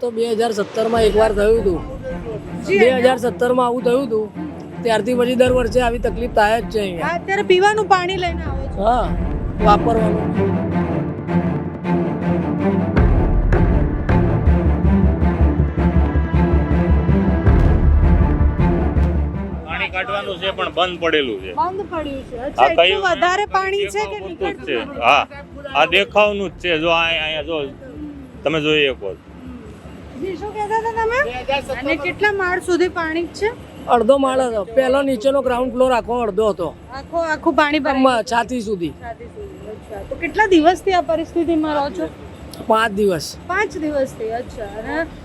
તો બે હજાર સત્તરમાં એકવાર થયું હતું. બે હજાર સત્તરમાં આવું થયું હતું ત્યારથી પછી દર વર્ષે આવી તકલીફ થાય જ છે અહીંયા. અત્યારે પીવાનું પાણી લઈને આવો છો. હા વાપરવાનું. પાણી કાઢવાનું છે પણ બંધ પડેલું છે. બંધ પડ્યું છે. અચ્છા એટલું વધારે પાણી છે કે નીકળતું છે? હા આ દેખાવનું જ છે. જો અહીંયા જો તમે જોઈ શકો છો. જી શું કહેતા હતા તમે? અને કેટલા માળ સુધી પાણી છે? અડધો માળ હતો. પહેલો નીચેનો ગ્રાઉન્ડ ફ્લોર આખો અડધો હતો. આખો આખું પાણી છાતી સુધી. છાતી સુધી. અચ્છા. તો કેટલા દિવસથી આ પરિસ્થિતિમાં રહો છો? પાંચ દિવસ. પાંચ દિવસથી અચ્છા.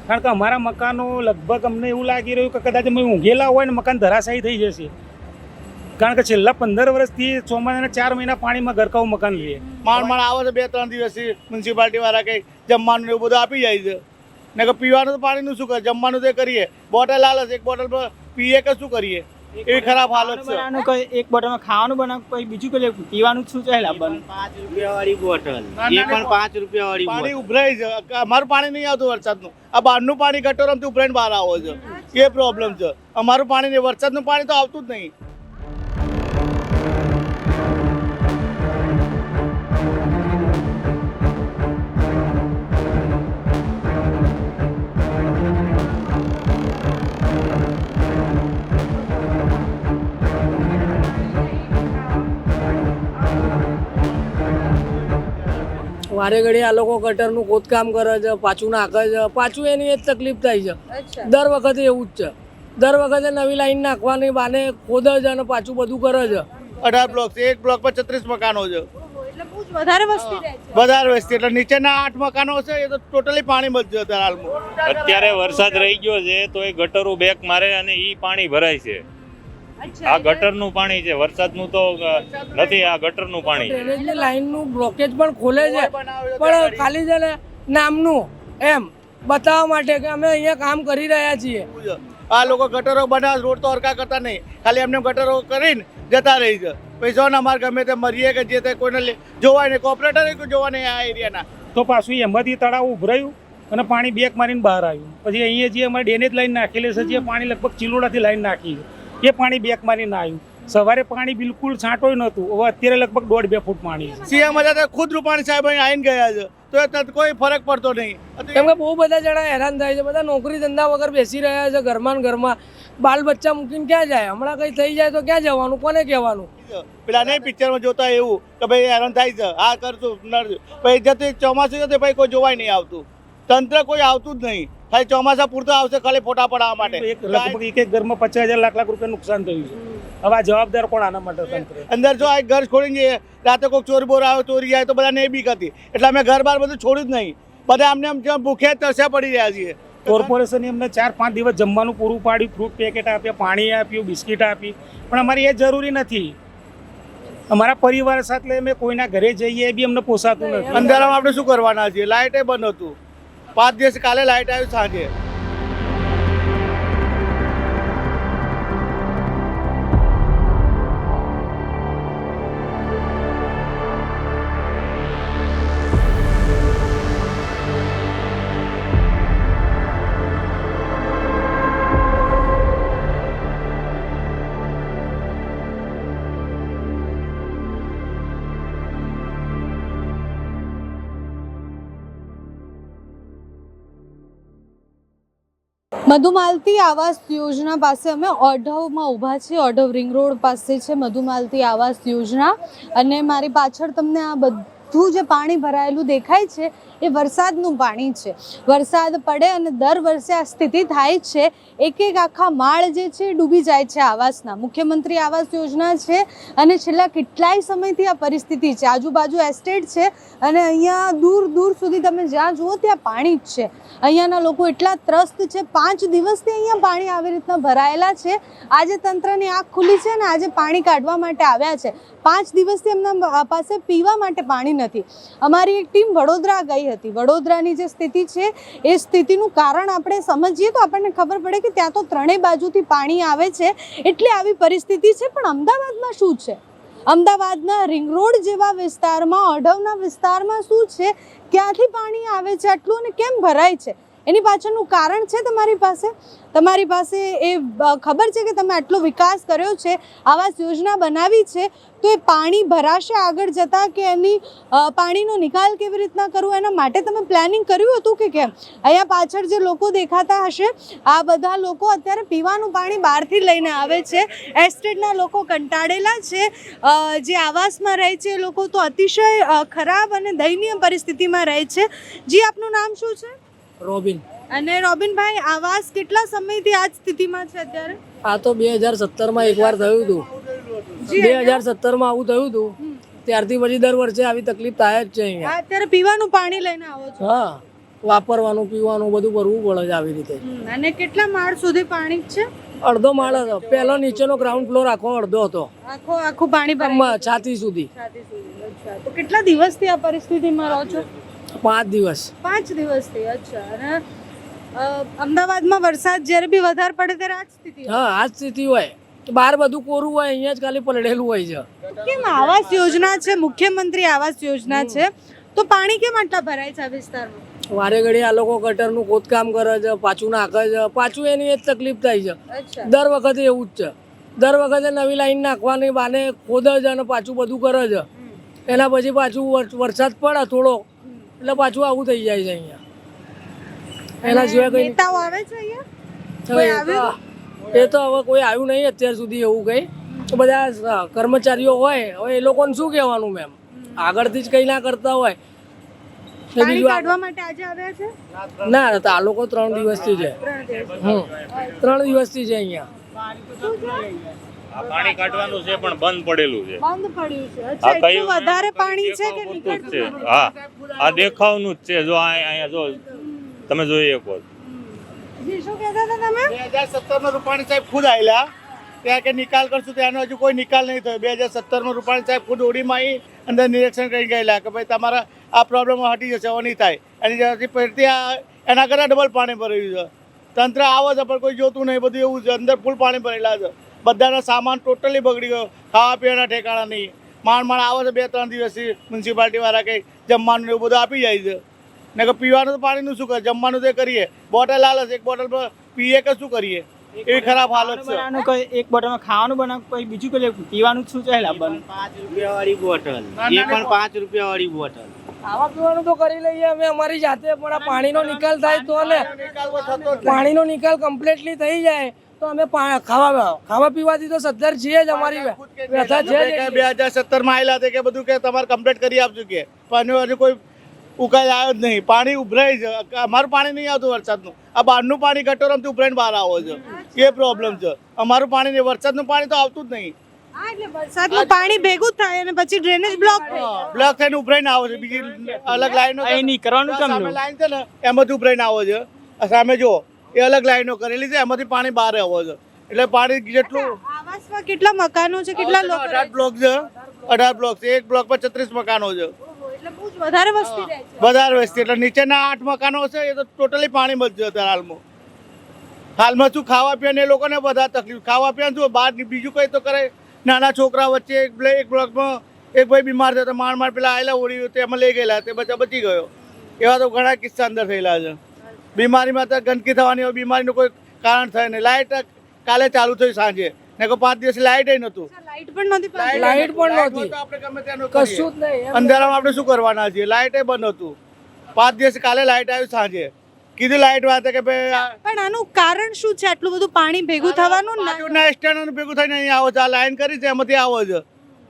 કારણ કે અમારા મકાનો લગભગ અમને એવું લાગી રહ્યું કે કદાચ અમે ઊંઘેલા હોય ને મકાન ધરાશાયી થઈ જશે. કારણ કે છેલ્લા પંદર વર્ષથી ચોમાસાના ચાર મહિના પાણીમાં ગરકાવું મકાન લઈએ માણ માણ આવે છે બે ત્રણ દિવસથી. મ્યુનિસિપાલિટી વાળા કંઈ જમવાનું ને એવું બધું આપી જાય છે. ને કે પીવાનું તો પાણીનું શું કરે જમવાનું તો કરીએ. બોટલ આલે એક બોટલ પર પીએ કે શું કરીએ? એવી ખરાબ હાલત છે. એક બોટલમાં ખાવાનું બનાવ કોઈ બીજું કોઈ પીવાનું શું ચાલે આપણને પાંચ રૂપિયા વાળી બોટલ એ પણ પાંચ રૂપિયા વાળી પાણી ઉભરાય છે. અમારું પાણી નહીં આવતું વરસાદનું. આ બહારનું પાણી ગટોરમથી ઉભરાઈને બહાર આવો છે. એ પ્રોબ્લેમ છે. અમારું પાણી નહીં વરસાદનું પાણી તો આવતું જ નહીં. વારે ઘડી આ લોકો ગટરનું ખોદકામ કરે છે પાછું નાખે છે. પાછું એની એ જ તકલીફ થાય છે. દર વખતે એવું જ છે. દર વખતે નવી લાઈન નાખવાની બાને ખોદે છે અને પાછું બધું કરે છે. અઢાર બ્લોક છે એક બ્લોક પર છત્રીસ મકાનો છે. વધારે વસ્તી રહે છે. વધારે વસ્તી એટલે નીચેના આઠ મકાનો છે એ તો ટોટલી પાણી છે અત્યારે હાલમાં. અત્યારે વરસાદ રહી ગયો છે તો એ ગટરો બેક મારે અને ઈ પાણી ભરાય છે. આ ગટરનું પાણી છે. વરસાદનું તો નથી આ ગટરનું પાણી છે. ડ્રેનેજની લાઈનનું બ્લોકેજ પણ ખોલે છે. પણ ખાલી છે ને નામનું એમ બતાવવા માટે કે અમે અહીંયા કામ કરી રહ્યા છીએ. આ લોકો ગટરો બનાવ રોડ તો હરકા કરતા નહીં. ખાલી એમને ગટરો કરીને જતા રહી છે. પૈસા અમારે ગમે તે મરીએ કે જે તે કોઈને જોવાય નહીં. કોર્પોરેટર જોવા નહીં આ એરિયાના. તો પાછું એમાંથી તળાવ ઉભરાયું અને પાણી બેક મારીને બહાર આવ્યું. પછી અહીંયા જે અમારે ડેનેજ લાઈન નાખેલી છે જે પાણી લગભગ ચિલોડાથી લાઈન નાખી છે. એ પાણી બેક મારીને આવ્યું. સવારે પાણી બિલકુલ છાંટોય નહોતું. હવે અત્યારે લગભગ દોઢ બે ફૂટ પાણી છે. સીએમ હતા ખુદ રૂપાણી સાહેબ અહીં આવીને ગયા છે તો એ કોઈ ફરક પડતો નહીં. કેમ કે બહુ બધા જણા હેરાન થાય છે. બધા નોકરી ધંધા વગર બેસી રહ્યા છે ઘરમાં ઘરમાં. બાલ બચ્ચા મૂકીને ક્યાં જાય? હમણાં કંઈ થઈ જાય તો ક્યાં જવાનું? કોને કહેવાનું? પેલા નહીં પિક્ચરમાં જોતા એવું કે ભાઈ હેરાન થાય છે. આ કરશું નડશું. પછી જતું ચોમાસું જતું ભાઈ કોઈ જોવાય નહીં આવતું. તંત્ર કોઈ આવતું જ નહીં. ખાલી ચોમાસા પૂરતો આવશે ખાલી ફોટા પડાવવા માટે. એક લગભગ એક એક ઘરમાં પચાસ હજાર લાખ લાખ રૂપિયા નુકસાન થયું છે. હવે આ જવાબદાર કોણ આના માટે તંત્ર? અંદર જો આ ઘર છોડીને જઈએ રાતે કોઈ ચોર બોર આવે ચોરી જાય તો બધાને એ બીક હતી. એટલે અમે ઘર બાર બધું છોડ્યું જ નહીં. બધા અમને આમ ભૂખ્યા તરસ્યા પડી રહ્યા છીએ. કોર્પોરેશને એમને ચાર પાંચ દિવસ જમવાનું પૂરું પાડ્યું ફ્રૂટ પેકેટ આપ્યા પાણી આપ્યું બિસ્કિટ આપી. પણ અમારી એ જરૂરી નથી. અમારા પરિવાર સાથે અમે કોઈના ઘરે જઈએ એ બી અમને પોસાતું નથી. અંધારામાં આપણે શું કરવાના છીએ? લાઇટે બંધ હતું. પાંચ દિવસ કાલે લાઇટ આવ્યું સાંજે. મધુમાલતી આવાસ યોજના પાસે અમે ઓઢવમાં ઊભા છીએ. ઓઢવ રિંગ રોડ પાસે છે મધુમાલતી આવાસ યોજના. અને મારી પાછળ તમને આ બધું જે પાણી ભરાયેલું દેખાય છે એ વરસાદનું પાણી છે. વરસાદ પડે અને દર વર્ષે આ સ્થિતિ થાય છે. એક એક આખા માળ જે છે ડૂબી જાય છે આવાસના. મુખ્યમંત્રી આવાસ યોજના છે અને છેલ્લા કેટલાય સમયથી આ પરિસ્થિતિ છે. આજુબાજુ એસ્ટેટ છે અને અહીંયા દૂર દૂર સુધી તમે જ્યાં જુઓ ત્યાં પાણી જ છે. અહીંયાના લોકો એટલા ત્રસ્ત છે. પાંચ દિવસથી અહીંયા પાણી આવી રીતના ભરાયેલા છે. આજે તંત્રની આંખ ખુલી છે અને આજે પાણી કાઢવા માટે આવ્યા છે. પાંચ દિવસથી એમના પાસે પીવા માટે પાણી નથી. અમારી એક ટીમ વડોદરા ગઈ હતી. વડોદરાની જે સ્થિતિ છે, એ સ્થિતિનું કારણ આપણે સમજીએ તો આપણને ખબર પડે કે ત્યાં તો ત્રણેય બાજુથી પાણી આવે છે. એટલે આવી પરિસ્થિતિ છે, પણ અમદાવાદમાં શું છે? અમદાવાદના રિંગ રોડ જેવા વિસ્તારમાં અઢવના વિસ્તારમાં શું છે? ક્યાંથી પાણી આવે છે આટલું અને કેમ ભરાય છે? એની પાછળનું કારણ છે તમારી પાસે? તમારી પાસે એ ખબર છે કે તમે આટલો વિકાસ કર્યો છે આવાસ યોજના બનાવી છે, તો એ પાણી ભરાશે આગળ જતાં કે એની પાણીનો નિકાલ કેવી રીતના કરવું? એના માટે તમે પ્લાનિંગ કર્યું હતું કે કેમ? અહીંયા પાછળ જે લોકો દેખાતા હશે, આ બધા લોકો અત્યારે પીવાનું પાણી બહારથી લઈને આવે છે. એસ્ટેટના લોકો કંટાળેલા છે. જે આવાસમાં રહે છે એ લોકો તો અતિશય ખરાબ અને દયનીય પરિસ્થિતિમાં રહે છે. જી, આપનું નામ શું છે? રોબિન. અને રોબિનભાઈ આવાસ કેટલા સમયથી આ જ સ્થિતિમાં છે અત્યારે? આ તો બે હજાર સત્તરમાં એકવાર થયું હતું. બે હજાર સત્તરમાં આવું થયું હતું. ત્યારથી પછી દર વર્ષે આવી તકલીફ થાય જ છે અહીંયા. અત્યારે પીવાનું પાણી લઈને આવો છો? હા વાપરવાનું પીવાનું બધું ભરવું પડે છે આવી રીતે. અને કેટલા માળ સુધી પાણી છે? અડધો માળ હતો. પહેલો નીચેનો ગ્રાઉન્ડ ફ્લોર આખો અડધો હતો. આખો આખું પાણી ભરાઈ છાતી સુધી. છાતી સુધી તો કેટલા દિવસથી આ પરિસ્થિતિમાં રહો છો? પાંચ દિવસ. પાંચ દિવસથી અચ્છા. અને અમદાવાદમાં વરસાદ જ્યારે બી વધારે પડે ત્યારે આ જ સ્થિતિ હા આ જ સ્થિતિ હોય. બહાર બધું કોરું હોય અહીંયા જ ખાલી પલળેલું હોય છે. કેમ? આવાસ યોજના છે મુખ્યમંત્રી આવાસ યોજના છે. તો પાણી કેમ આટલા ભરાય છે આ વિસ્તારમાં? વારે ઘડી આ લોકો ગટરનું ખોદકામ કરે છે પાછું નાખે છે. પાછું એની એ જ તકલીફ થાય છે. દર વખતે એવું જ છે. દર વખતે નવી લાઈન નાખવાની બાને ખોદે છે અને પાછું બધું કરે છે. એના પછી પાછું વર- વરસાદ પડે થોડો. એટલે પાછું આવું થઈ જાય છે અહીંયા. એના સિવાય કઈ નેતાઓ આવે છે અહીંયા? એ તો એ તો હવે કોઈ આવ્યું નહીં અત્યાર સુધી એવું કઈ. તો બધા કર્મચારીઓ હોય હવે એ લોકોને શું કહેવાનું મેમ? આગળથી જ કંઈ ના કરતા હોય. ને આ- લોકો ત્રણ દિવસથી છે. હમ. ત્રણ દિવસથી છે અહીંયા. પાણી કાઢવાનું છે પણ બંધ પડેલું છે. બંધ પડ્યું છે. અચ્છા એટલું વધારે પાણી છે કે નીકળતું છે? હા આ દેખાવનું જ છે. જો આ અહીંયા જો તમે જોઈ શકો જી શું કહેતા હતા તમે? બે હજાર રૂપાણી સાહેબ ખુદ આવેલા ત્યાં કે નિકાલ કરશું ત્યાંનો હજુ કોઈ નિકાલ નહીં થયો. બે હજાર સત્તરમાં રૂપાણી સાહેબ ખુદ ઓડીમાં આવી અંદર નિરીક્ષણ કરી ગયેલા કે ભાઈ તમારા આ પ્રોબ્લેમ હટી જશે હવે નહીં થાય. એની જ્યાંથી ફરીથી આ એના કરતાં ડબલ પાણી ભરાયું છે. તંત્ર આવે છે પણ કોઈ જોતું નહીં બધું એવું છે. અંદર ફૂલ પાણી ભરેલા છે. બધાના સામાન ટોટલી બગડી ગયો. ખાવા પીવાના ઠેકાણા નહીં. માંડ માંડ આવે છે બે ત્રણ દિવસથી મ્યુનિસિપાલિટીવાળા કંઈ જમવાનું એવું બધું આપી જાય છે. ને કે પીવાનું તો પાણીનું શું કરે? જમવાનું તો કરીએ. બોટલ હાલે છે એક બોટલ પર પીએ કે શું કરીએ? એવી ખરાબ હાલત છે. એક બોટલમાં ખાવાનું બનાવ કોઈ બીજું કોઈ પીવાનું શું ચાલે પાંચ રૂપિયા વાળી બોટલ એ પણ પાંચ રૂપિયા વાળી બોટલ. ખાવા પીવાનું તો કરી લઈએ અમે અમારી જાતે પણ આ પાણીનો નિકાલ થાય તો ને. પાણીનો નિકાલ કમ્પ્લીટલી થઈ જાય. તો અમે ખાવા ખાવા પીવાથી તો સદ્ધર છીએ જ અમારી વ્યથા છે બે હજાર સત્તરમાં આવેલા હતા કે બધું કે તમારે કમ્પ્લીટ કરી આપજો કે. પણ હજુ કોઈ ઉકાઈ આવ્યો જ નહીં. પાણી ઉભરાય છે. અમારું પાણી નહીં આવતું વરસાદનું. આ બહારનું પાણી ગટોરમથી ઉભરાઈને બહાર આવે છે. એ પ્રોબ્લેમ છે. અમારું પાણી નહીં. વરસાદનું પાણી તો આવતું જ નહીં. હા વરસાદનું પાણી ભેગું જ થાય અને પછી ડ્રેનેજ બ્લોક થાય બ્લોક થઈને ઉભરાઈને આવે છે. બીજી અલગ લાઈન નહીં કરવાનું કેમ સામે લાઈન છે ને એમાંથી ઉભરાઈને આવે છે. સામે જુઓ. એ અલગ લાઈનો કરેલી છે એમાંથી પાણી બહાર આવે છે. એટલે પાણી જેટલું આવાસમાં કેટલા મકાનો છે કેટલા લોકો અઢાર બ્લોક છે. અઢાર બ્લોક છે એક બ્લોક પર છત્રીસ મકાનો છે. વધારે વસ્તી રહે છે. વધારે વસ્તી એટલે નીચેના આઠ મકાનો છે એ તો ટોટલી પાણી છે અત્યારે હાલમાં. હાલમાં શું ખાવા પીવાની એ લોકોને વધારે તકલીફ. ખાવા પીવાનું શું બહાર બીજું કંઈ તો કરે. નાના છોકરા વચ્ચે એક બ્લે- એક બ્લોકમાં એક ભાઈ બીમાર થયો તો માર માર પેલા આવેલા ઓળી તેમાં લઈ ગયેલા તે બચા બચી ગયો. એવા તો ઘણા કિસ્સા અંદર થયેલા છે. બીમારીમાં તો ગંદકી થવાની હોય બીમારીનું કોઈ કારણ થાય નહીં. લાઇટ કાલે ચાલુ થઈ સાંજે. ને કોઈ પાંચ દિવસ લાઇટ નહોતું. લાઈટ પણ નહોતી લાઇટ પણ નહોતી. આપણે ગમે ત્યાંનું કશું જ નહીં અંધારામાં આપણે શું કરવાના છીએ? લાઇટ બંધ હતું. પાંચ દિવસ કાલે લાઇટ આવ્યું સાંજે. કીધું લાઇટ વાત કે ભાઈ પણ આનું કારણ શું છે? આટલું બધું પાણી ભેગું થવાનું ના સ્ટેન્ડ ભેગું થઈને અહીં આવો છો. આ લાઈન કરી છે એમાંથી આવો છો.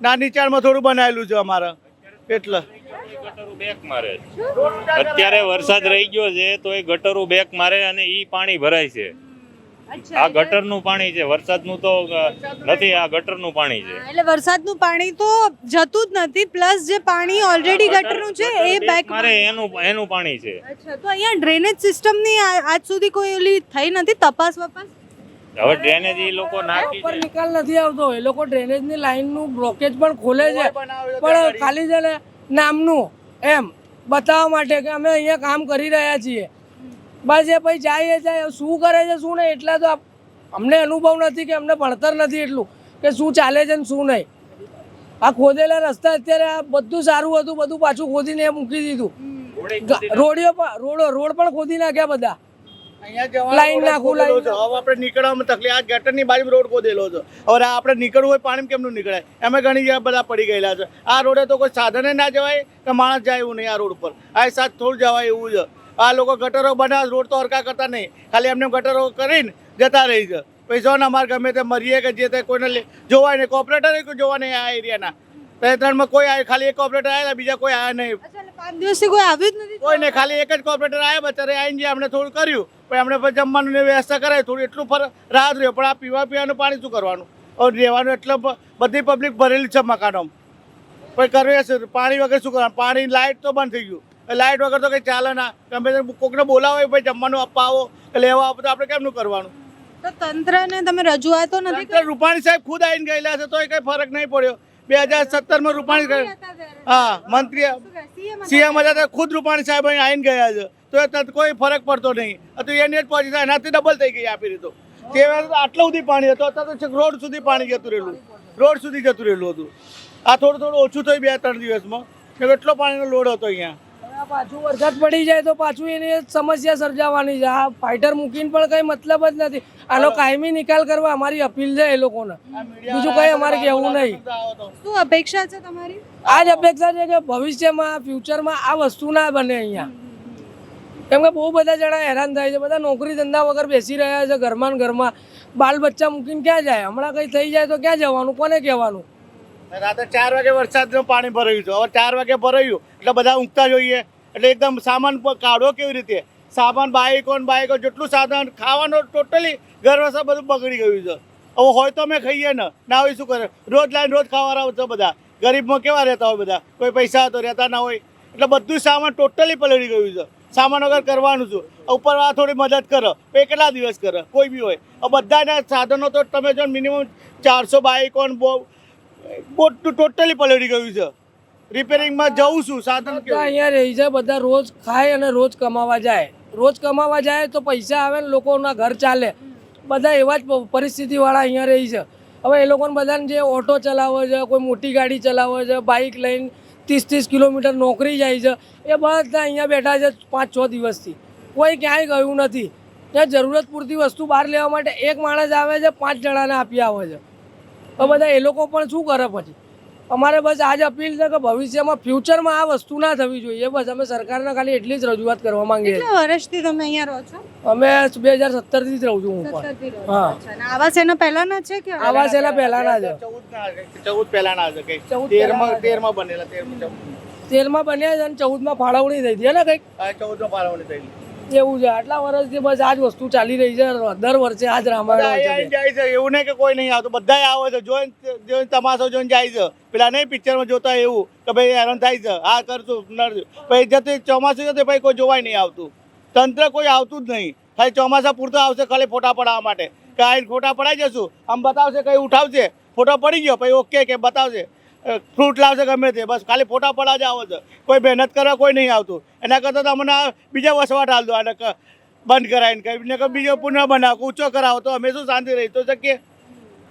ના નીચાણમાં થોડું બનાવેલું છે અમારે. એટલે ગટરો બેક મારે અત્યારે વરસાદ રહી ગયો છે તો એ ગટરો બેક મારે અને ઈ પાણી ભરાય છે. આ ગટરનું પાણી છે વરસાદનું તો નથી આ ગટરનું પાણી છે. એટલે વરસાદનું પાણી તો જતું જ નથી પ્લસ જે પાણી ઓલરેડી ગટરનું છે એ બેક મારે એનું એનું પાણી છે. અચ્છા તો અહીંયા ડ્રેનેજ સિસ્ટમની આજ સુધી કોઈ ઓલી થઈ નથી તપાસ વપાસ? હવે ડ્રેનેજ એ લોકો નાખી ઉપર નિકાલ નથી આવતો એ લોકો ડ્રેનેજની લાઈનનું બ્લોકેજ પણ ખોલે છે. પણ ખાલી છે ને નામનું એમ બતાવવા માટે કે અમે અહીંયા કામ કરી રહ્યા છીએ. બસ એ પછી જાય જાય શું કરે છે શું નહીં એટલા તો અમને અનુભવ નથી કે અમને ભણતર નથી એટલું કે શું ચાલે છે ને શું નહીં. આ ખોદેલા રસ્તા અત્યારે આ બધું સારું હતું બધું પાછું ખોદીને મૂકી દીધું. પણ રોડો રોડ પણ ખોદી નાખ્યા બધા. લાઈન નાખું, લાઈન હવે આપણે નીકળવામાં તકલીફ. આ ગટરની બાજુ રોડ ખોદેલો છે. હવે આપણે નીકળવું હોય પાણી કેમનું નીકળાય? એમાં ઘણી જગ્યા બધા પડી ગયેલા છે. આ રોડે તો કોઈ સાધને ના જવાય કે માણસ જાય એવું નહીં આ રોડ પર આ સાથ થોડું જવાય એવું છે. આ લોકો ગટરો બનાવે રોડ તો હરકા કરતા નહીં. ખાલી એમને ગટરો કરીને જતા રહી છે. પૈસા ને અમારે ગમે તે મરીએ કે જે તે કોઈને જોવાય નહીં. કોપરેટર કોઈ જોવા નહીં આ એરિયાના બે ત્રણમાં કોઈ આવ્યું ખાલી એક ઓપરેટર આવ્યા બીજા કોઈ આવ્યા નહીં. પાંચ દિવસથી કોઈ આવ્યું જ નથી કોઈ નહીં ખાલી એક જ કોપરેટર આવ્યા બચારે આવીને જે અમને થોડું કર્યું. પણ એમણે જમવાનું વ્યવસ્થા કરાવી થોડું એટલું ફર રાહત રહ્યો. પણ આ પીવા પીવાનું પાણી શું કરવાનું? રહેવાનું એટલે બધી પબ્લિક ભરેલી છે મકાનો પણ કરવી હશે પાણી વગર શું કરવાનું? પાણી લાઇટ તો બંધ થઈ ગયું. લાઇટ વગર તો કંઈ ચાલે ના. ગમે તે કોકને બોલાવો ભાઈ જમવાનું આપવા લેવા આવો તો આપણે કેમનું કરવાનું? તો તંત્રને તમે રજૂઆતો નથી રૂપાણી સાહેબ ખુદ આવીને ગયેલા છે તો એ કંઈ ફરક નહીં પડ્યો. બે હજાર સત્તરમાં રૂપાણી હા મંત્રી સીએમ હતા? ખુદ રૂપાણી સાહેબ અહીં આવીને ગયા છે. તો એ કોઈ ફરક પડતો નહીં. તો એની જ પહોંચી જાય એનાથી ડબલ થઈ ગઈ આપી દીધું. તે આટલું સુધી પાણી હતું. અત્યારે તો રોડ સુધી પાણી જતું રહેલું. રોડ સુધી જતું રહેલું હતું. આ થોડું થોડું ઓછું થયું બે ત્રણ દિવસમાં. એટલો પાણીનો લોડ હતો અહીંયા. પાછું વરસાદ પડી જાય તો પાછું એની સમસ્યા સર્જાવાની છે. આ ફાઇટર મૂકીને પણ કઈ મતલબ જ નથી. આનો કાયમી નિકાલ કરવા અમારી અપીલ છે એ લોકોને. બીજું કઈ અમારે કહેવું નહીં. શું અપેક્ષા છે તમારી? આ જ અપેક્ષા છે કે ભવિષ્યમાં ફ્યુચરમાં આ વસ્તુ ના બને અહીંયા. કેમ કે બહુ બધા જણા હેરાન થાય છે. બધા નોકરી ધંધા વગર બેસી રહ્યા છે ઘરમાં ને ઘરમાં. બાલ બચ્ચા મૂકીને ક્યાં જાય? હમણાં કંઈ થઈ જાય તો ક્યાં જવાનું? કોને કહેવાનું? રાતે ચાર વાગે વરસાદનું પાણી ભરાયું છે. હવે ચાર વાગે ભરાયું. એટલે બધા ઊંઘતા જોઈએ. એટલે એકદમ સામાન કાઢો કેવી રીતે? સામાન બાઈકો ને બાઈકો જેટલું સાધન ખાવાનું ટોટલી ઘર વસા બધું બગડી ગયું છે. હવે હોય તો અમે ખાઈએ ને. ના હોય શું કરે? રોજ લાઈન રોજ ખાવા છે બધા. ગરીબમાં કેવા રહેતા હોય બધા? કોઈ પૈસા તો રહેતા ના હોય. એટલે બધું સામાન ટોટલી પલળી ગયું છે. સામાન વગર કરવાનું છું ઉપર આ થોડી મદદ કરો. એ કેટલા દિવસ કરે? કોઈ બી હોય. બધાના સાધનો તો તમે જો મિનિમમ ચારસો બાઈકો બહુ ટોટલી પલળી ગયું છે. રિપેરિંગમાં જવું છું, સાધન બધા અહીંયા રહી છે, બધા રોજ ખાય અને રોજ કમાવા જાય. રોજ કમાવા જાય તો પૈસા આવે ને લોકોના ઘર ચાલે. બધા એવા જ પરિસ્થિતિવાળા અહીંયા રહી છે. હવે એ લોકોને બધાને જે ઓટો ચલાવે છે, કોઈ મોટી ગાડી ચલાવે છે બાઇક લઈને ત્રીસ ત્રીસ કિલોમીટર નોકરી જાય છે, એ બધા અહીંયા બેઠા છે પાંચ છ દિવસથી. કોઈ ક્યાંય ગયું નથી. ત્યાં જરૂરત પૂરતી વસ્તુ બહાર લેવા માટે એક માણસ આવે છે, પાંચ જણાને આપી આવે છે. તો બધા એ લોકો પણ શું કરે પછી? અમારે બસ આજ અપીલ છે કે ભવિષ્યમાં ફ્યુચરમાં આ વસ્તુ ના થવી જોઈએ. બસ અમે સરકારને ખાલી એટલી જ રજૂઆત કરવા માંગીએ છીએ. કેટલા વર્ષથી તમે અહીંયા રહો છો? અમે બે હજાર સત્તરથી જ રહું છું હું પણ. હા. આવાસ એના પહેલાના છે કે આવાસ એના પહેલાના છે ચૌદ ના પહેલાના છે ચૌદમાં બનેલા ચૌદ. તેરમાં બન્યા છે અને ચૌદમાં ફાળવણી થઈ હતી ને કંઈક? ચૌદમાં ફાળવણી થયેલી એવું છે. આટલા વર્ષથી બસ આ જ વસ્તુ ચાલી રહી છે દર વર્ષે આ જ રામાયણ જાય છે. એવું નહીં કે કોઈ નહીં આવતું. બધા આવે છે. જોઈને જોઈને તમાશો જોઈને જાય છે. પેલા નહીં પિક્ચરમાં જોતા એવું કે ભાઈ હેરાન થાય છે. આ કરશું પછી જતું ચોમાસું જતી પછી કોઈ જોવાય નહીં આવતું. તંત્ર કોઈ આવતું જ નહીં. ખાલી ચોમાસા પૂરતો આવશે ખાલી ફોટા પડાવવા માટે. કે આ ફોટા પડાવી જશું. આમ બતાવશે કઈ ઉઠાવશે. ફોટો પડી ગયો. પછી ઓકે કે બતાવશે. ફ્રૂટ લાવશે ગમે તે, બસ ખાલી ફોટા પડા જ આવે છે. કોઈ મહેનત કરવા કોઈ નહીં આવતું. એના કરતાં તમને આ બીજા વસવાટ હાલ દો, આને બંધ કરાવીને કહીને કે બીજો પુનઃ બનાવો, ઊંચો કરાવો, તો અમે શું શાંતિ રહી? તો શકીએ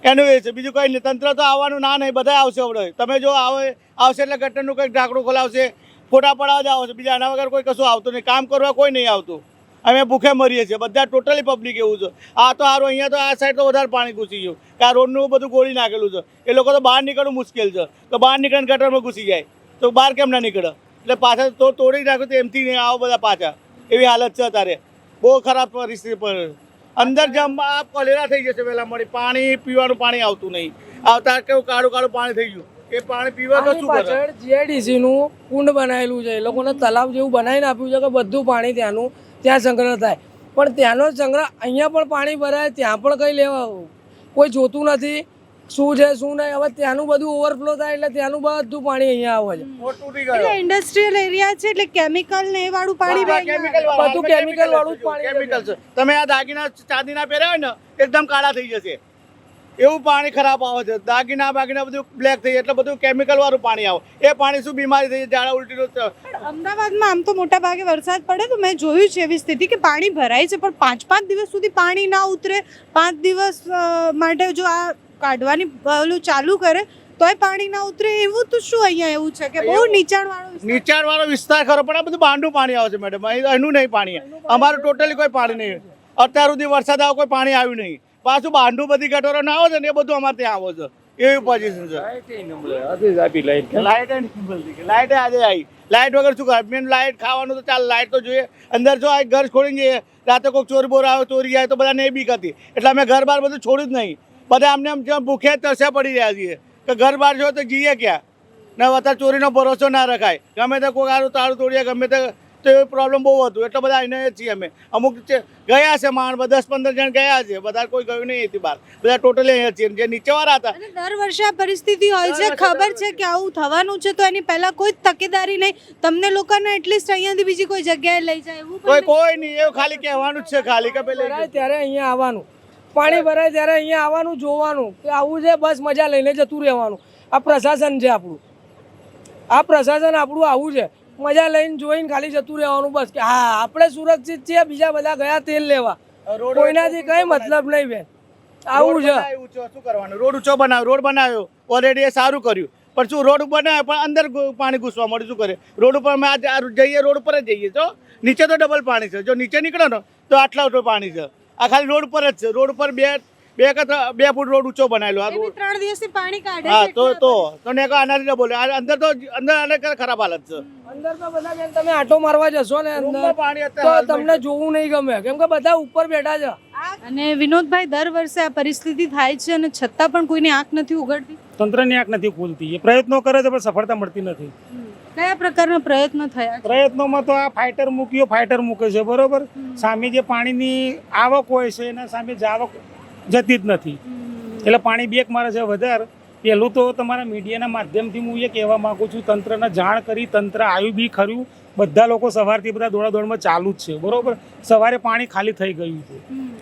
એનું એ છે. બીજું કંઈ નહીં. તંત્ર તો આવવાનું ના નહીં બધા આવશે હવે. તમે જો આવે, આવશે એટલે ગટરનું કંઈક ઢાંકણું ખોલાવશે, ફોટા પડાવવા જ આવશે. બીજા આના વગર કોઈ કશું આવતું નહીં. કામ કરવા કોઈ નહીં આવતું. અમે ભૂખે મરીએ છીએ. બધા ટોટલી પબ્લિક એવું છે. આ તો આરો અહીંયા તો આ સાઈડ તો વધારે પાણી ઘૂસી ગયું. કે આ રોડનું બધું ગોળી નાખેલું છે. એ લોકો તો બહાર નીકળવું મુશ્કેલ છે. તો બહાર નીકળીને ગટરમાં ઘૂસી જાય. તો બહાર કેમ ના નીકળે? એટલે પાછા તો તોડી નાખ્યું તો એમથી નહીં આવો બધા પાછા. એવી હાલત છે અત્યારે. બહુ ખરાબ પરિસ્થિતિ પર અંદર જમવા કોલેરા થઈ જશે પહેલાં મળી. પાણી પીવાનું પાણી આવતું નહીં. આવતા કેવું કાળું કાળું પાણી થઈ ગયું. એ પાણી પીવા તો શું પાછળ જીઆઈડીસી નું કુંડ બનાવેલું છે. એ લોકોને તલાવ જેવું બનાવીને આપ્યું છે કે બધું પાણી ત્યાંનું ત્યાં સંગ્રહ થાય. પણ ત્યાંનો સંગ્રહ અહીંયા પણ પાણી ભરાય ત્યાં પણ કંઈ લેવા કોઈ જોતું નથી શું છે શું નહીં. હવે ત્યાંનું બધું ઓવરફ્લો થાય એટલે ત્યાંનું બધું પાણી અહીંયા આવે છે. એટલે ઇન્ડસ્ટ્રીયલ એરિયા છે એટલે કેમિકલ ને એ વાળું પાણી. બધું કેમિકલ વાળું પાણી કેમિકલ છે. તમે આ દાગીના ચાંદીના પહેર્યા હોય ને એકદમ કાળા થઈ જશે. એવું પાણી ખરાબ આવે છે. દાગીના બાગીના બધું બ્લેક થઈ એટલે બધું કેમિકલ વાળું પાણી આવે. એ પાણી શું બીમારી થઈ ઝાડા ઉલટીનું અમદાવાદમાં આમ તો મોટા ભાગે વરસાદ પડે તો મેં જોયું છે એવી સ્થિતિ કે પાણી ભરાય છે પણ પાંચ પાંચ દિવસ સુધી પાણી ના ઉતરે. પાંચ દિવસ માટે જો આ કાઢવાની ઓલું ચાલુ કરે તોય પાણી ના ઉતરે. એવું તો શું અહીંયા એવું છે કે બહુ નીચાણવાળો વાળો નીચાણ વાળો વિસ્તાર ખરો પણ આ બધું બાંડું પાણી આવે છે મેડમ અહીં એનું નહીં પાણી. અમારું ટોટલી કોઈ પાણી નહીં. અત્યાર સુધી વરસાદ આવે કોઈ પાણી આવ્યું નહીં. પાછું બાંધું બધી ગટરો ના આવે છે ને એ બધું અમારે ત્યાં આવે છે. એવી પોઝિશન છે. લાઇટ આજે આવી. લાઇટ વગર શું કરે મેન લાઇટ ખાવાનું તો ચાલ લાઇટ તો જોઈએ. અંદર જો આ ઘર છોડીને જઈએ રાતે કોઈ ચોર બોર આવે ચોરી જાય તો બધાને એ બીક હતી. એટલે અમે ઘર બાર બધું છોડ્યું જ નહીં. બધા અમને આમ ભૂખ્યા તરસ્યા પડી રહ્યા છીએ કે ઘર બાર જો તો જઈએ ક્યાં? ને અત્યારે ચોરીનો ભરોસો ના રખાય. ગમે તે કોઈ આરું તાળું તોડીએ ગમે તે તો એ પ્રોબ્લેમ બહુ હતું. એટલે બધા એને જ છીએ અમે. અમુક ગયા છે માણ દસ પંદર જણ ગયા છે. બધા કોઈ ગયું નહીં હતી બહાર. બધા ટોટલી અહીંયા છીએ. જે નીચેવાળા હતા. દર વર્ષે આ પરિસ્થિતિ હોય છે. ખબર છે કે આવું થવાનું છે તો એની પહેલા કોઈ તકેદારી નહીં. તમને લોકોને એટલીસ્ટ અહીંયાથી બીજી કોઈ જગ્યાએ લઈ જાય એવું કોઈ કોઈ નહીં. એવું ખાલી કહેવાનું જ છે. ખાલી કે પેલા ત્યારે અહીંયા આવવાનું. પાણી ભરાય ત્યારે અહીંયા આવવાનું જોવાનું. કે આવું છે બસ મજા લઈને જતું રહેવાનું. આ પ્રશાસન છે આપણું. આ પ્રશાસન આપણું આવું છે. મજા લઈને જોઈને ખાલી જતું રહેવાનું બસ કે હા આપણે સુરક્ષિત છીએ બીજા બધા ગયા તેલ લેવા. રોડ કોઈનાથી કઈ મતલબ નહીં બેન. આવું છે. શું કરવાનું? રોડ ઊંચો બનાવ્યો રોડ બનાવ્યો. ઓલરેડી એ સારું કર્યું. પણ શું રોડ બનાવ્યો પણ અંદર પાણી ઘૂસવા મળ્યું. શું કરે? રોડ ઉપર અમે આજે જઈએ રોડ ઉપર જ જઈએ તો નીચે તો ડબલ પાણી છે. જો નીચે નીકળો ને તો આટલા પાણી છે. આ ખાલી રોડ પર જ છે. રોડ ઉપર બે બે બે ફૂટ રોડ ઊંચો બનાવેલો. ત્રણ દિવસથી પાણી કાઢે હા તો તો તો ને આનાથી ન બોલે આ અંદર તો અંદર આને ખરાબ હાલત છે. અંદર તો બધા બેન તમે આટો મારવા જશો ને અંદર પાણી તો તમને જોવું નહીં ગમે. કેમ કે બધા ઉપર બેઠા છે. અને વિનોદભાઈ દર વર્ષે આ પરિસ્થિતિ થાય છે અને છતાં પણ કોઈની આંખ નથી ઉઘડતી? તંત્રની આંખ નથી ખુલતી. એ પ્રયત્નો કરે છે પણ સફળતા મળતી નથી. કયા પ્રકારના પ્રયત્નો થયા? પ્રયત્નોમાં તો આ ફાઇટર મૂક્યો ફાઇટર મૂકે છે બરોબર? સામે જે પાણીની આવક હોય છે એના સામે જાવક જતી જ નથી. એટલે પાણી બેક મારે છે વધારે. પહેલું તો તમારા મીડિયાના માધ્યમથી હું એ કહેવા માગું છું, તંત્રને જાણ કરી, તંત્ર આવ્યું બી ખર્યું બધા લોકો સવારથી બધા દોડાદોડમાં ચાલુ જ છે, બરાબર? સવારે પાણી ખાલી થઈ ગયું છે.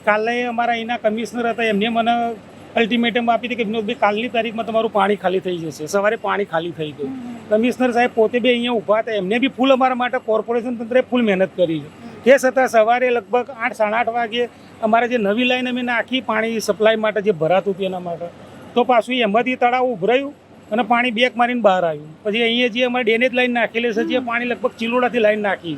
કાલે અમારા અહીંના કમિશનર હતા, એમને મને અલ્ટિમેટમ આપી હતી કે વિનોદભાઈ કાલની તારીખમાં તમારું પાણી ખાલી થઈ જશે, સવારે પાણી ખાલી થઈ ગયું. કમિશનર સાહેબ પોતે બી અહીંયા ઊભા હતા, એમને બી ફૂલ અમારા માટે કોર્પોરેશન તંત્રે ફૂલ મહેનત કરી છે. તે છતાં સવારે લગભગ આઠ, સાડા આઠ વાગે અમારે જે નવી લાઈન અમે નાખી પાણી સપ્લાય માટે જે ભરાતું હતું એના માટે, તો પાછું એમાંથી તળાવ ઉભરાયું અને પાણી બેક મારીને બહાર આવ્યું. પછી અહીંયા જે અમારે ડેનેજ લાઈન નાખેલી છે, જે પાણી લગભગ ચિલોડાથી લાઈન નાખી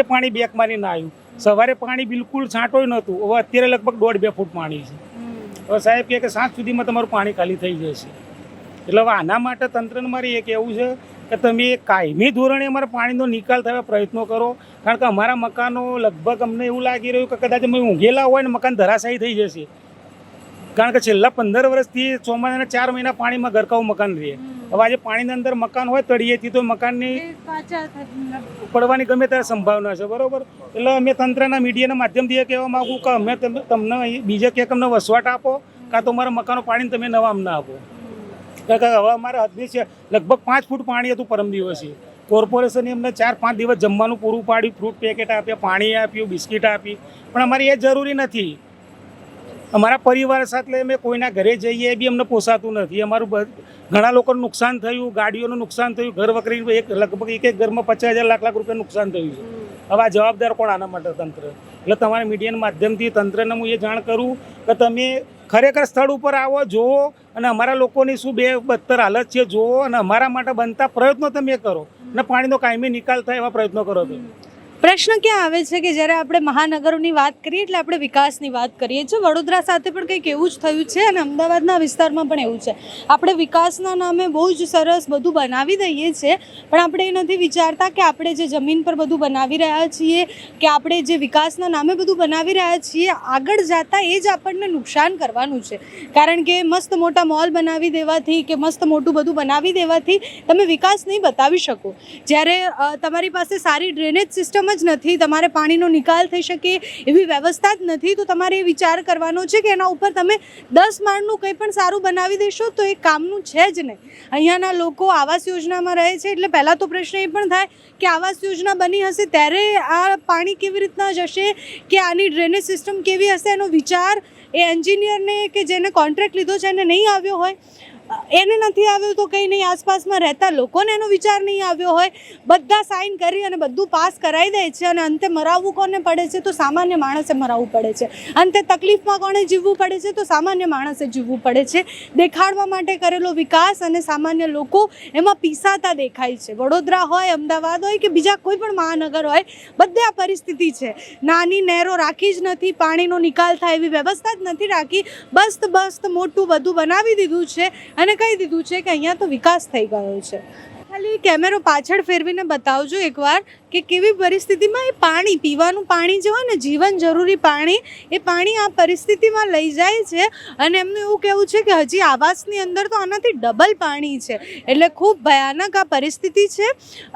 એ પાણી બેક મારીને આવ્યું. સવારે પાણી બિલકુલ છાંટોય નહોતું, હવે અત્યારે લગભગ દોઢ બે ફૂટ પાણી છે. હવે સાહેબ કે સાંજ સુધીમાં તમારું પાણી ખાલી થઈ જશે. એટલે હવે આના માટે તંત્રને મારે એ કહેવું છે કે તમે કાયમી ધોરણે અમારે પાણીનો નિકાલ થવા પ્રયત્નો કરો કારણ કે અમારા મકાનો લગભગ અમને એવું લાગી રહ્યું કે કદાચ અમે ઊંઘેલા હોય ને મકાન ધરાશાયી થઈ જશે. કારણ કે છેલ્લા પંદર વર્ષથી ચોમાસાના ચાર મહિના પાણીમાં ગરકાવું મકાન રહે. હવે આજે પાણીની અંદર મકાન હોય તળિયેથી તો મકાનની પડવાની ગમે ત્યારે સંભાવના છે બરોબર? એટલે અમે તંત્રના મીડિયાના માધ્યમથી એ કહેવા માગું કે અમે તમે- તમને બીજે ક્યાંક અમને વસવાટ આપો કાં તો અમારા મકાનો પાણીને તમે નવા અમને આપો. કારણ કે હવે અમારે હદની છે લગભગ પાંચ ફૂટ પાણી હતું પરમ દિવસે. કોર્પોરેશને અમને ચાર પાંચ દિવસ જમવાનું પૂરું પાડ્યું ફ્રૂટ પેકેટ આપ્યા, પાણી આપ્યું, બિસ્કિટ આપી. પણ અમારે એ જરૂરી નથી. અમારા પરિવાર સાથે અમે કોઈના ઘરે જઈએ એ બી અમને પોસાતું નથી. અમારું ઘણા લોકોનું નુકસાન થયું, ગાડીઓનું નુકસાન થયું, ઘર વકરી એક, લગભગ એક એક ઘરમાં પચાસ હજાર લાખ લાખ રૂપિયા નુકસાન થયું છે. હવે આ જવાબદાર કોણ આના માટે તંત્ર? એટલે તમારા મીડિયાના માધ્યમથી તંત્રને હું એ જાણ કરું કે તમે ખરેખર સ્થળ ઉપર આવો જુઓ અને અમારા લોકોની શું બે બદતર હાલત છે જુઓ અને અમારા માટે બનતા પ્રયત્નો તમે કરો. અને પાણીનો કાયમી નિકાલ થાય એવા પ્રયત્નો કરો તમે. પ્રશ્ન ક્યાં આવે છે કે જ્યારે આપણે મહાનગરોની વાત કરીએ એટલે આપણે વિકાસની વાત કરીએ છીએ? વડોદરા સાથે પણ કંઈક એવું જ થયું છે અને અમદાવાદના વિસ્તારમાં પણ એવું છે. આપણે વિકાસના નામે બહુ જ સરસ બધું બનાવી દઈએ છીએ, પણ આપણે એ નથી વિચારતા કે આપણે જે જમીન પર બધું બનાવી રહ્યા છીએ, કે આપણે જે વિકાસના નામે બધું બનાવી રહ્યા છીએ, આગળ જતાં એ જ આપણને નુકસાન કરવાનું છે. કારણ કે મસ્ત મોટા મોલ બનાવી દેવાથી કે મસ્ત મોટું બધું બનાવી દેવાથી તમે વિકાસ નહીં બતાવી શકો. જ્યારે તમારી પાસે સારી ડ્રેનેજ સિસ્ટમ જ નથી, તમારે પાણીનો નિકાલ થઈ શકે એવી વ્યવસ્થા જ નથી, તો તમારે એ વિચાર કરવાનો છે કે એના ઉપર તમે દસ માળનું કંઈ પણ સારું બનાવી દેશો તો એ કામનું છે જ નહીં. અહીંયાના લોકો આવાસ યોજનામાં રહે છે, એટલે પહેલાં તો પ્રશ્ન એ પણ થાય કે આવાસ યોજના બની હશે ત્યારે આ પાણી કેવી રીતના જશે, કે આની ડ્રેનેજ સિસ્ટમ કેવી હશે એનો વિચાર એ એન્જિનિયરને કે જેને કોન્ટ્રાક્ટ લીધો છે એને નહીં આવ્યો હોય. એને નથી આવ્યું તો કંઈ નહીં. આસપાસમાં રહેતા લોકોને એનો વિચાર નહીં આવ્યો હોય. બધા સાઇન કરી અને બધું પાસ કરાવી દે છે અને અંતે મરાવવું કોને પડે છે? તો સામાન્ય માણસે મરાવવું પડે છે. અંતે તકલીફમાં કોણે જીવવું પડે છે? તો સામાન્ય માણસે જીવવું પડે છે. દેખાડવા માટે કરેલો વિકાસ અને સામાન્ય લોકો એમાં પીસાતા દેખાય છે. વડોદરા હોય, અમદાવાદ હોય કે બીજા કોઈ પણ મહાનગર હોય, બધે આ પરિસ્થિતિ છે. નાની નહેરો રાખી જ નથી, પાણીનો નિકાલ થાય એવી વ્યવસ્થા જ નથી રાખી. બસ્ત બસ્ત મોટું બધું બનાવી દીધું છે અને કહી દીધું છે કે અહીંયા તો વિકાસ થઈ ગયો છે. ખાલી કેમેરો પાછળ ફેરવીને બતાવજો એકવાર કે કેવી પરિસ્થિતિમાં એ પાણી, પીવાનું પાણી જે હોય ને, જીવન જરૂરી પાણી, એ પાણી આ પરિસ્થિતિમાં લઈ જાય છે અને એમનું એવું કહેવું છે કે હજી આવાસની અંદર તો આનાથી ડબલ પાણી છે. એટલે ખૂબ ભયાનક આ પરિસ્થિતિ છે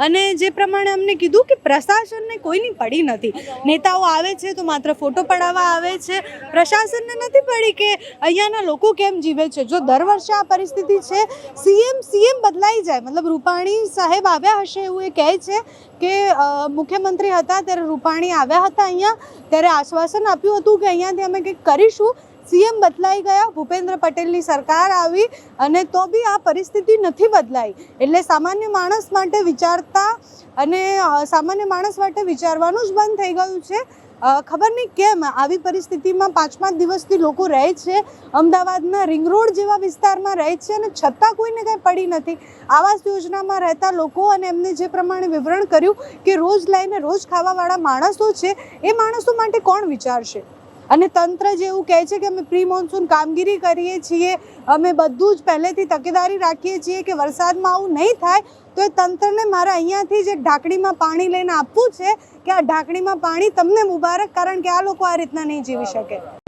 અને જે પ્રમાણે અમને કીધું કે પ્રશાસનને કોઈની પડી નથી. નેતાઓ આવે છે તો માત્ર ફોટો પડાવવા આવે છે. પ્રશાસનને નથી પડી કે અહીંયાના લોકો કેમ જીવે છે? જો દર વર્ષે આ પરિસ્થિતિ છે, સીએમ સીએમ બદલાઈ જાય. મતલબ રૂપાણી સાહેબ આવ્યા હશે એવું એ કહે છે કે મુખ્યમંત્રી હતા ત્યારે રૂપાણી આવ્યા હતા અહીંયા. ત્યારે આશ્વાસન આપ્યું હતું કે અહીંયાથી અમે કંઈક કરીશું. સીએમ બદલાઈ ગયા, ભૂપેન્દ્ર પટેલની સરકાર આવી અને તો બી આ પરિસ્થિતિ નથી બદલાઈ. એટલે સામાન્ય માણસ માટે વિચારતા અને સામાન્ય માણસ માટે વિચારવાનું જ બંધ થઈ ગયું છે. ખબર નહીં કેમ આવી પરિસ્થિતિમાં પાંચ પાંચ દિવસથી લોકો રહે છે, અમદાવાદના રિંગ રોડ જેવા વિસ્તારમાં રહે છે અને છતાં કોઈને કંઈ પડી નથી. આવાસ યોજનામાં રહેતા લોકો અને એમને જે પ્રમાણે વિવરણ કર્યું કે રોજ લઈને રોજ ખાવાવાળા માણસો છે, એ માણસો માટે કોણ વિચારશે? અને તંત્ર જેવું કહે છે કે અમે પ્રી મોન્સૂન કામગીરી કરીએ છીએ, અમે બધું જ પહેલેથી તકેદારી રાખીએ છીએ કે વરસાદમાં આવું નહીં થાય, તો એ તંત્રને મારે અહીંયાથી એક ઢાંકણીમાં પાણી લઈને આપવું છે કે આ ઢાંકણીમાં પાણી તમને મુબારક, કારણ કે આ લોકો આ રીતના નહીં જીવી શકે.